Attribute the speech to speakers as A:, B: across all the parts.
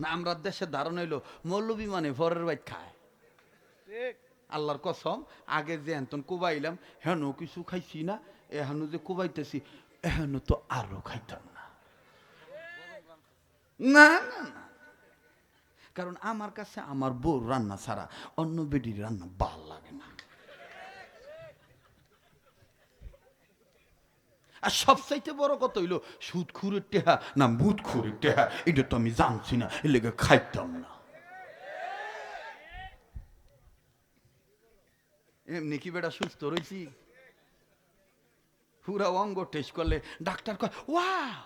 A: না আমরা দেশে ধারণ হইল মৌলবী মানে ভরের বাইক খায়। আল্লাহর কসম আগে যে এন্তন কুবাইলাম হেন কিছু খাইছি না এহানো যে কুবাইতেছি এহানো তো আরও খাইতাম না। না না না। কারণ আমার কাছে আমার বউ রান্না ছাড়া অন্য বেডির রান্না ভালো লাগে না। আর সবচাইতে বড় কথা হইল সুদ খুরের টেহা না মুদ খুরের টেহা এটা তো আমি জানছি না, এর লেগে খাইতাম না। এমনি কি বেটা সুস্থ রয়েছি পুরা অঙ্গ টেস্ট করলে ডাক্তার কয়, wow!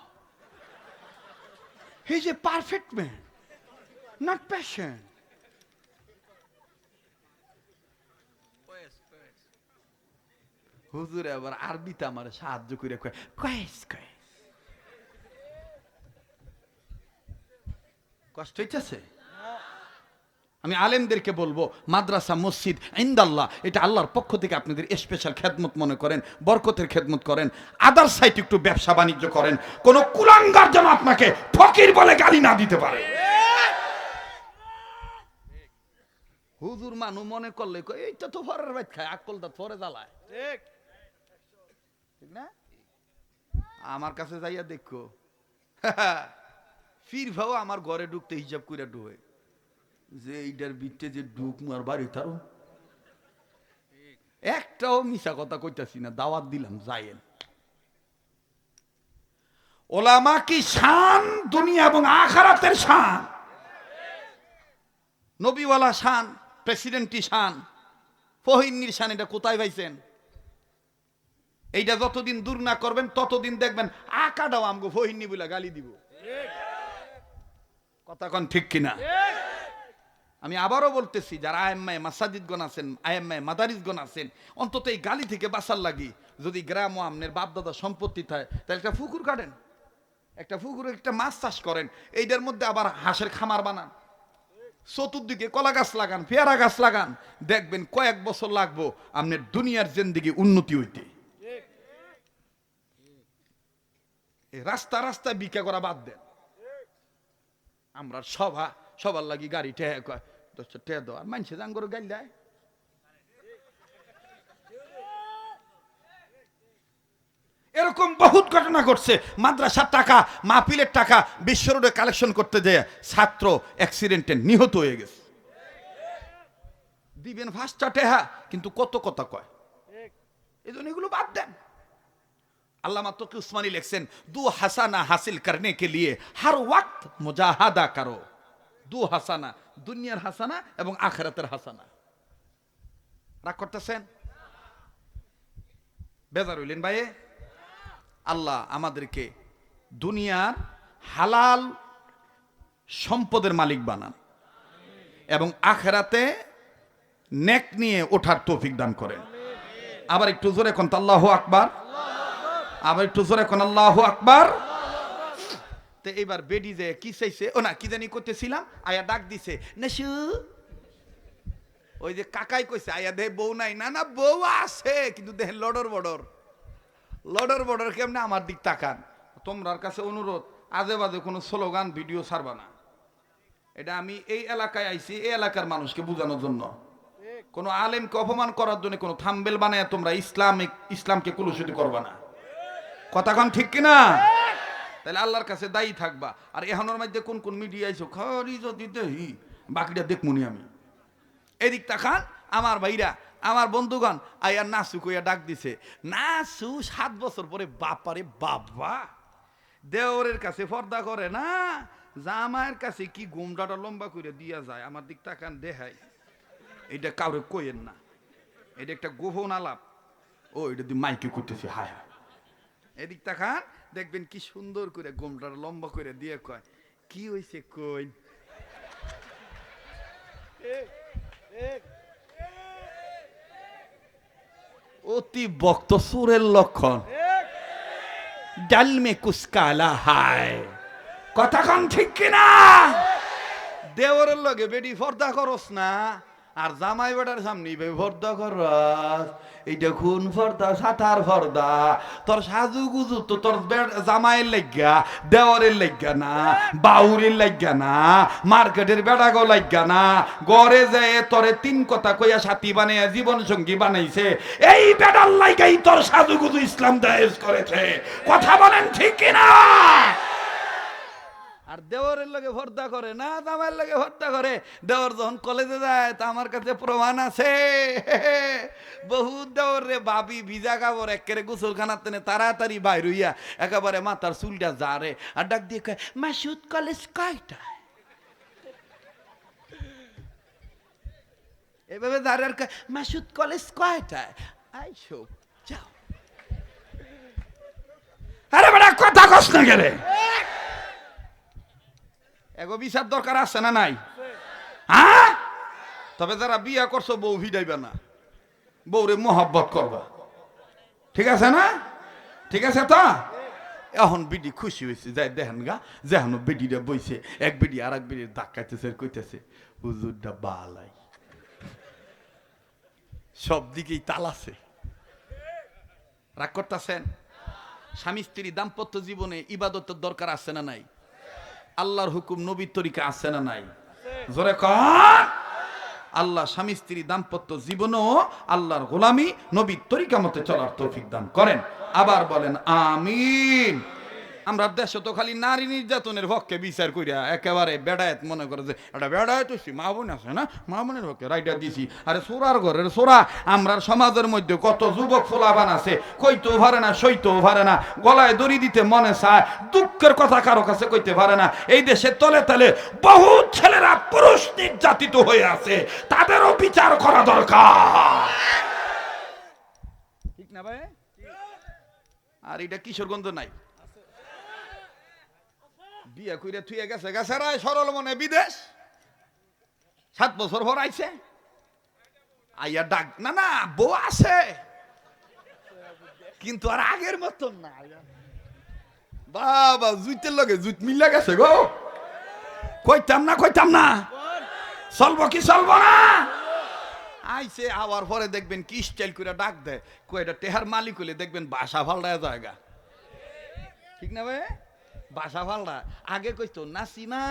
A: He is a perfect man not passion হুজুরে আবার আরবিতে আমার সাহায্য করে কয়, কয়েস কয়েস। কষ্ট হইতেছে? আমি আলেমদেরকে বলব, মাদ্রাসা, মসজিদ, ইন্দাল্লাহ, এটা আল্লাহর পক্ষ থেকে আপনাদের স্পেশাল খেদমত মনে করেন, বরকতের খেদমত করেন আদার সাইড একটু ব্যবসা বাণিজ্য করেন, কোন কুলাঙ্গার যেন আপনাকে ফকির বলে গালি না দিতে পারে। হুজুর মানু মনে করলে এইটা তো ফরের বাইত খায় আকল দাঁত ফরে জ্বালায়।
B: ঠিক।
A: ঠিক না? আমার কাছে যাইয়া দেখো। ফির ভাও আমার ঘরে ঢুকতে হিসাব করে ঢুকে যে এইটার বিটে যে ঢুক মার বাড়ি তারও একটাও মিশা কথা কইতাছি না, দাওয়াত দিলাম, যাইয়েন। ওলামা কি শান, দুনিয়া এবং আখারাতের শান? নবীওয়ালা শান, প্রেসিডেন্টই শান। ফহিন্নির শান, এটা কোথায় পাইছেন? এইটা যতদিন দূর না করবেন, ততদিন দেখবেন, আকাটাও আমগো ফহিন্নি বলে গালি দিব। কথা কন ঠিক কিনা? আমি আবারও বলতেছি, যারা আয়াম্মায় মাসাজিদগণ আছেন আয়াম্মায় মাদারিসগণ আছেন, অন্তত এই গালি থেকে বাঁচার লাগি, যদি গ্রাম ও আমনের বাপদাদা সম্পত্তি থাকে, তাহলে একটা পুকুর কাটেন। একটা পুকুরে একটা মাছ চাষ করেন, এইটার মধ্যে আবার হাঁসের খামার বানান। চতুর্দিকে কলা গাছ লাগান, পেয়ারা গাছ লাগান। দেখবেন কয়েক বছর লাগবো আপনার দুনিয়ার জেন্দিগি উন্নতি হইতে এই রাস্তা রাস্তা বিকা করা বাদ দেন। আমরা সভা সবার লাগি গাড়ি টেহে কয় দশটা টেহে আর মানুষে জাঙ্গর দেয়? এরকম বহুত ঘটনা ঘটছে, মাদ্রাসার টাকা, মাহফিলের টাকা বিশ্ব রোডে কালেকশন করতে যেয়ে ছাত্র অ্যাক্সিডেন্টে নিহত হয়ে গেছে। দিবেন ফার্স্টটা টেহা কিন্তু কত কথা কয়? এই জন্য এগুলো বাদ দেন। আল্লামা তোকে উসমানী লিখছেন, দু হাসানা হাসিল করনে কে লিয়ে হর ওয়াক্ত মুজাহাদা করো। দু হাসানা, দুনিয়ার হাসানা এবং আখরাতের হাসানা। রাগ করতেছেন? বেজার হইলেন ভাই আল্লাহ আমাদেরকে দুনিয়ার হালাল সম্পদের মালিক বানান এবং আখেরাতে নেক নিয়ে ওঠার তৌফিক দান করেন। আবার একটু জোরে কোন আল্লাহ আকবার। আবার একটু জোরে কোন আল্লাহ আকবার। তো এইবার বেডি যে কি চাইছে? ও না, কি জানি করতেছিলাম, আয়া ডাক দিছে নেশু ওই যে কাকাই কইছে, আয়া দে, বউ নাই। না না, বউ আছে, কিন্তু দেহ লডর বডর। লডর বডর কেমনে আমার দিক তাকান? তোমরার কাছে অনুরোধ, আজে বাজে কোনো স্লোগান, ভিডিও ছাড়বা না। এটা আমি এই এলাকায় আইছি, এই এলাকার মানুষকে বোঝানোর জন্য। কোনো আলেমকে অপমান করার জন্য কোনো থাম্বেল বানায় তোমরা ইসলামিক, ইসলামকে কুলুষিত করবা না। কথাক্ষণ ঠিক কিনা? তাহলে আল্লাহর কাছে দায়ী থাকবা। আর এহানোর মধ্যে কোন কোন মিডিয়া আইসো খরি যদি দেহি বাকিটা দেখমুনি আমি। এদিক তাকান, আমার ভাইরা, আমার বন্ধুগণ আয়ার নাসু কইয়া ডাক দিছে। নাসু সাত বছর পরে বাপারে বাবা, দেওরের কাছে পর্দা করে না, জামাইয়ের কাছে কি গোমটাটা লম্বা করে দিয়া যায়? আমার দিক তাকান, দেখাই। এটা কাউরে কইেন না। এটা একটা গোপন আলাপ। ও, এটা দিয়ে মাইকে করতেছে হায় হায়। এদিক তাকান দেখবেন কি সুন্দর করে গোমটাটা লম্বা করে দিয়ে কয়, কি হইছে কই অতি বক্ত সুরের লক্ষণ। ডাল মে কুসকালা হায়। কথা কন ঠিক কিনা? দেওরের লগে বেডি ফর্দা করস না। আর জামাই বেটার সামনে বে ভর্দা করস এইটা খুন ফর্দা? সাতার ফর্দা। তোর সাজু গুজু তো তোর জামাইয়ের লাগিয়া দেওয়ারের লাগিয়া না, বাউরের লাগিয়া না, মার্কেটের বেড়াগো লাগিয়া না। গড়ে যায় তোরে তিন কথা কইয়া সাথী বানাইয়া জীবন সঙ্গী বানাইছে। এই বেড়ার লাগাই তোর সাজু গুজু ইসলাম দায়েজ করেছে। কথা বলেন ঠিক কিনা? আর দেওয়ারের লগে ভর্তা করে, না, জামাইয়ের লগে ভর্তা করে। দেওয়ার যখন কলেজে যায়, তা আমার কাছে প্রমাণ আছে। বহুত দেওয়ার রে বাবি ভিজা কাপড় একেবারে গোসলখানার তেনে তাড়াতাড়ি বাইর হইয়া একেবারে মাথার চুলটা জারে আর ডাক দিয়ে কয়, মাসুদ, কলেজ কয়টা এভাবে কয়, মাসুদ, কলেজ কয়টায়? আইসো যাও। আরে কথা না গেলে এগো বিচার দরকার আছে না নাই? হ্যাঁ তবে যারা বিয়া করছ বউ ভিডাইবে না। বউরে মোহাব্বত করবা ঠিক আছে না? ঠিক আছে তো? এখন বিডি খুশি হয়েছে যাই দেখেন গা যেহেন বেডিটা বইছে। এক বেডি আর এক বেডির ধাক্কাইতেছে কইতেছে হুজুরটা বালাই। সব দিকেই তাল আছে। রাগ করতেছেন? স্বামী স্ত্রী দাম্পত্য জীবনে ইবাদতের দরকার আছে না নাই? আল্লাহর হুকুম নবীর তরিকা আছে না নাই? জোরে কর। আল্লাহ স্বামী স্ত্রী দাম্পত্য জীবনও আল্লাহর গোলামী নবীর তরিকা মতে চলার তৌফিক দান করেন। আবার বলেন, আমিন। আমরা দেশে তো খালি নারী নির্যাতনের পক্ষে বিচার করিয়া একেবারে বেড়ায়ত মনে করে যে, এটা বেড়ায়ত হইছি, মা বোন আছে না? মা বোনের পক্ষে রাইটা দিছি। আরে সোরার ঘরের সোরা, আমরার সমাজের মধ্যে কত যুবক ফোলাবান আছে, কইতেও পারে না, সইতেও পারে না, গলায় দড়ি দিতে মনে চায়, দুঃখের কথা কারও কাছে কইতে পারে না। এই দেশে তলে তলে বহু ছেলেরা পুরুষ নির্যাতিত হয়ে আছে, তাদেরও বিচার করা দরকার। ঠিক না ভাই? আর এটা কিশোরগঞ্জ নাই। বিয়ে করে থুয়ে গেছে। গেছে রায় সরল মনে বিদেশ। সাত বছর ভর আইছে আইয়া ডাক, না না, বউ আছে। কিন্তু আর আগের মতন না। বাবা, জুইতের লগে জুইত মিলা গেছে গো। কইতাম না কইতাম না। চলবো কি চলবো না? আইছে, আবার পরে দেখবেন কি স্টাইল করে ডাক দেয়। কয়টা টেহার মালিক হলে দেখবেন বাসা ফালডায় জায়গা। ঠিক না ভাই? বাসা ফালডা আগে কইতো নাসিমা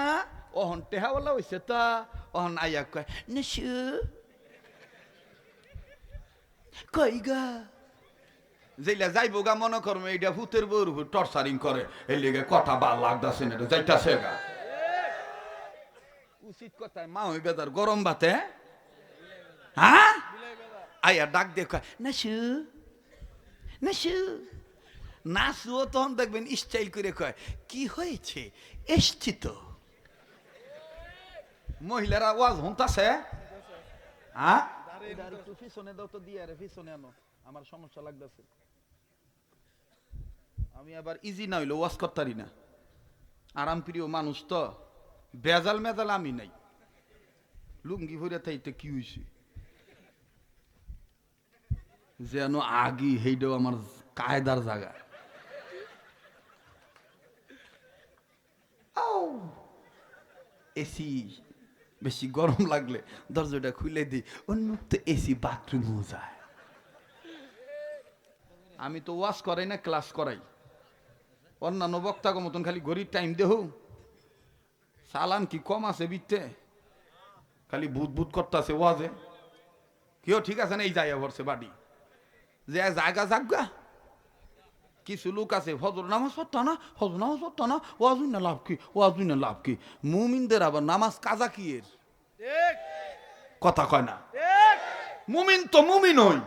A: অহন টেহাওয়ালা হইছে তা। অহন আইয়া কয় নিশু কই গা? যেইলা যাইব গা মনে করবে এইটা ভূতের বউর উপর টর্চারিং করে। এই লেগে কথা ভালো লাগতাছে না এটা যাইতাছে গা। উচিত কথায় মা হইবে তার গরম ভাতে। হ্যাঁ? আইয়া ডাক দিয়ে কয় নাসু নাসু। নাচুও তখন দেখবেন স্টাইল করে কয়, কি হয়েছে? এসছি তো। মহিলারা ওয়াজ হুনতাছে হ্যাঁ? পিছনে দাও তো দিয়ে আরে পিছনে আনো আমার সমস্যা লাগতেছে আমি আবার ইজি না হইল ওয়াজ করতারি না। আরাম প্রিয় মানুষ তো বেজাল মেজাল আমি নাই। লুঙ্গি ভরে থাইতে কি হইছে? যেন আগি হেইটাও আমার কায়দার জায়গা। এসি বেশি গরম লাগলে দরজাটা খুলে দিই। উন্মুক্ত এসি বাথরুমও যায়। আমি তো ওয়াশ করাই না, ক্লাস করাই। অন্যান্য বক্তাকে মতন খালি ঘড়ির টাইম দেহ। সালান কি কম আছে বিতে খালি ভূত ভূত করতেছে ওয়াজে। কেউ ঠিক আছে না, এই জায়গা ভরছে বাড়ি। যে জায়গা জাগা কিছু লোক আছে ফজর নামাজ পড়তো না ফজর নামাজ পড়তো না ওয়াজুই না লাভ কি ওয়াজুই না লাভ কি। মুমিনদের আবার নামাজ কাজা কি এর? কথা কয় না। মুমিন তো মুমিন হই।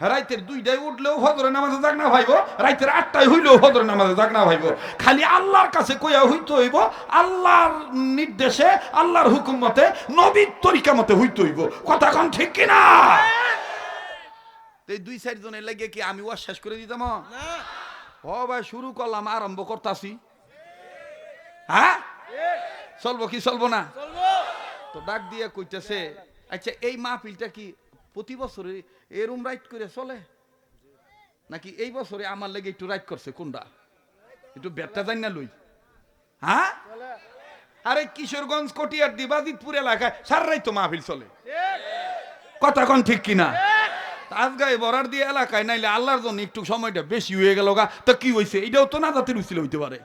A: রাইতের দুইটায় উঠলেও ফজরের নামাজে যাক না ভাইব রাইতের আটটায় হইলেও ফজরের নামাজে যাক না ভাইব। খালি আল্লাহর কাছে কইয়া হইতে হইব আল্লাহর নির্দেশে আল্লাহর হুকুম মতে নবীর তরিকা মতে হইতে হইব। কথা কন ঠিক কিনা? তো এই দুই চার জনের লাগে কি আমি ওয়াজ শেষ করে দিতাম? ও ভাই শুরু করলাম আরম্ভ করতাছি। হ্যাঁ? চলবো কি চলবো না? তো ডাক দিয়ে কইতেছে আচ্ছা এই মাহফিলটা কি প্রতি বছরে এরম রাইট করে চলে? নাকি এই বছরে আমার লেগে একটু রাইট করছে কোনটা? একটু ব্যাটটা জানি না লই। হ্যাঁ? আরে কিশোরগঞ্জ কটিয়ার দিবাদিতপুর এলাকায় সারাই তো মাহফিল চলে। কথা কোন ঠিক কিনা? আজগায় বরার দিয়ে এলাকায় নাইলে আল্লাহর জন্য একটু সময়টা বেশি হয়ে গেল গা। তা কি হয়েছে এটাও তো না জাতির উচিল হইতে পারে।